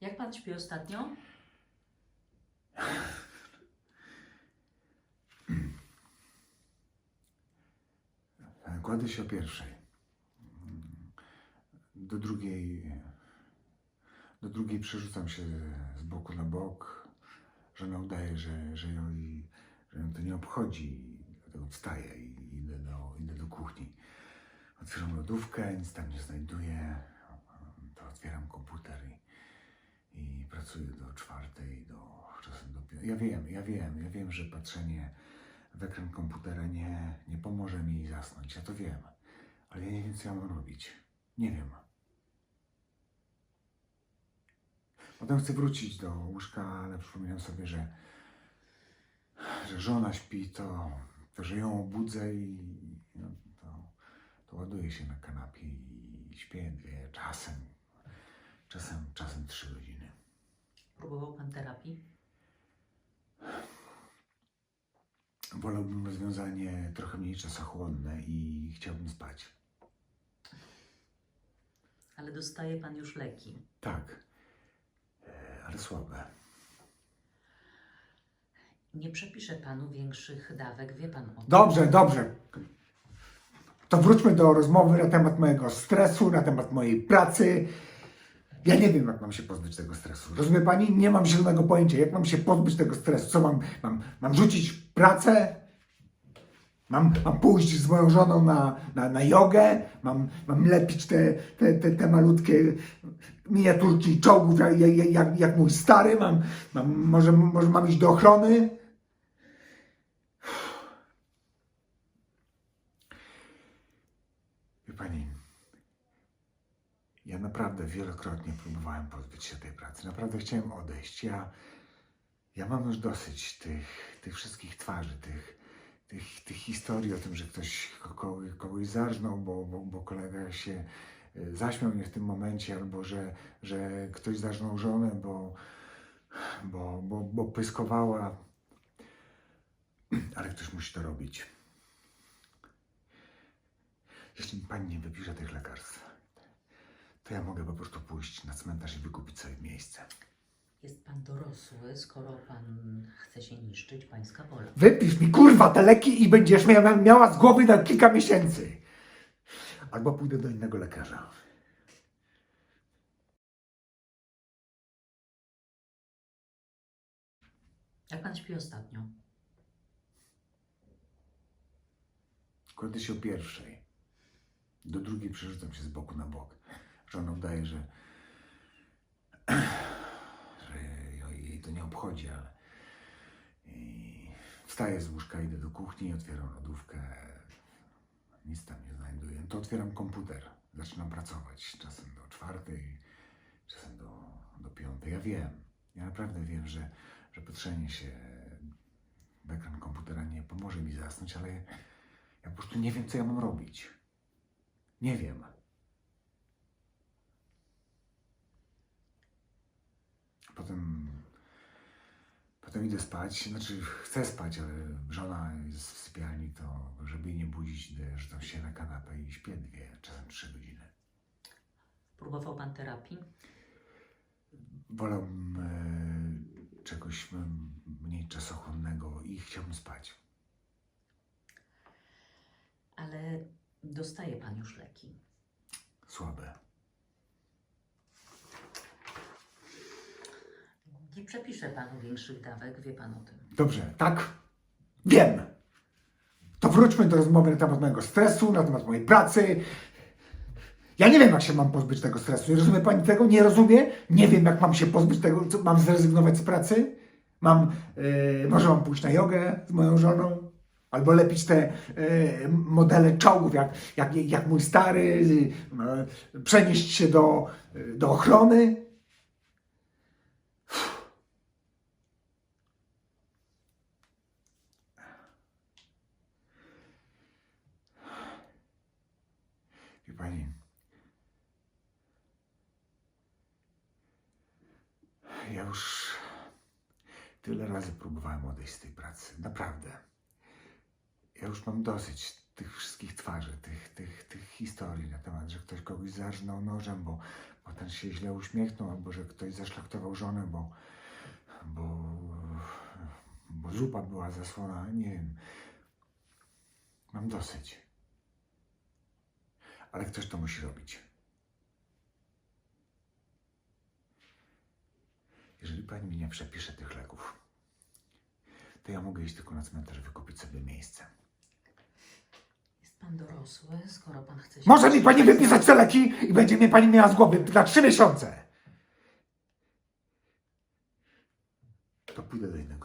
Jak pan śpi ostatnio? Kładę się o pierwszej. Do drugiej. Do drugiej przerzucam się z boku na bok. Żona udaje, że, że, ją, że ją to nie obchodzi. Dlatego wstaję i idę do, idę do kuchni. Otwieram lodówkę, nic tam nie znajduję. Otwieram komputer i, i pracuję do czwartej, do czasem do piątej. Ja wiem, ja wiem, ja wiem, że patrzenie w ekran komputera nie, nie pomoże mi zasnąć. Ja to wiem, ale ja nie wiem, co ja mam robić. Nie wiem. Potem chcę wrócić do łóżka, ale przypominam sobie, że, że żona śpi, to, to że ją obudzę i no, to, to ładuję się na kanapie i śpię dwie, czasem, czasem, czasem trzy godziny. Próbował pan terapii? Wolałbym rozwiązanie trochę mniej czasochłonne i chciałbym spać. Ale dostaje pan już leki. Tak, e, ale słabe. Nie przepiszę panu większych dawek, wie pan o tym. Dobrze, dobrze. To wróćmy do rozmowy na temat mojego stresu, na temat mojej pracy. Ja nie wiem, jak mam się pozbyć tego stresu. Rozumie pani? Nie mam zielonego pojęcia, jak mam się pozbyć tego stresu. Co mam? Mam, mam rzucić pracę? Mam, mam pójść z moją żoną na, na, na jogę? Mam, mam lepić te, te, te, te malutkie miniaturki czołgów, jak, jak, jak, mój stary? Mam, mam, może, może mam iść do ochrony? Wie pani, ja naprawdę wielokrotnie próbowałem pozbyć się tej pracy. Naprawdę chciałem odejść. Ja, ja mam już dosyć tych, tych wszystkich twarzy, tych, tych, tych historii o tym, że ktoś ko- kogoś zarżnął, bo, bo, bo kolega się y, zaśmiał mnie w tym momencie, albo że, że ktoś zarżnął żonę, bo, bo, bo, bo pyskowała. Ale ktoś musi to robić. Jeśli pani nie wypisze tych lekarstw, to ja mogę po prostu pójść na cmentarz i wykupić sobie miejsce. Jest pan dorosły, skoro pan chce się niszczyć, pańska wola. Wypisz mi kurwa te leki i będziesz miała, miała z głowy na kilka miesięcy. Albo pójdę do innego lekarza. Jak pan śpi ostatnio? Kładę się o pierwszej. Do drugiej przerzucam się z boku na bok. Żona udaje, że, że jej to nie obchodzi, ale i wstaję z łóżka, idę do kuchni, otwieram lodówkę. Nic tam nie znajduję. To otwieram komputer. Zaczynam pracować. Czasem do czwartej, czasem do, do piątej. Ja wiem. Ja naprawdę wiem, że, że patrzenie się w ekran komputera nie pomoże mi zasnąć, ale ja po prostu nie wiem, co ja mam robić. Nie wiem. Potem. Potem idę spać. Znaczy, chcę spać, ale żona jest w sypialni, to żeby jej nie budzić, idę, rzucam się na kanapę i śpię dwie, czasem trzy godziny. Próbował pan terapii? Wolałbym e, czegoś mniej czasochłonnego i chciałbym spać. Ale dostaje pan już leki. Słabe. Nie przepiszę panu większych dawek, wie pan o tym. Dobrze, tak? Wiem. To wróćmy do rozmowy na temat mojego stresu, na temat mojej pracy. Ja nie wiem, jak się mam pozbyć tego stresu. Nie rozumie pani tego? Nie rozumie? Nie wiem, jak mam się pozbyć tego. Co, mam zrezygnować z pracy? Mam, yy, może mam pójść na jogę z moją żoną? Albo lepić te yy, modele czołgów, jak, jak, jak mój stary, yy, przenieść się do, yy, do ochrony? Ja już tyle razy próbowałem odejść z tej pracy. Naprawdę. Ja już mam dosyć tych wszystkich twarzy, tych, tych, tych historii na temat, że ktoś kogoś zarżnął nożem, bo, bo ten się źle uśmiechnął, albo że ktoś zaszlachtował żonę, bo, bo, bo zupa była zasłona, nie wiem. Mam dosyć. Ale ktoś to musi robić. Jeżeli pani mi nie przepisze tych leków, to ja mogę iść tylko na cmentarz wykupić sobie miejsce. Jest pan dorosły, skoro pan chce się... Może mi pani wypisać te leki i będzie mnie pani miała z głowy na trzy miesiące. To pójdę do innego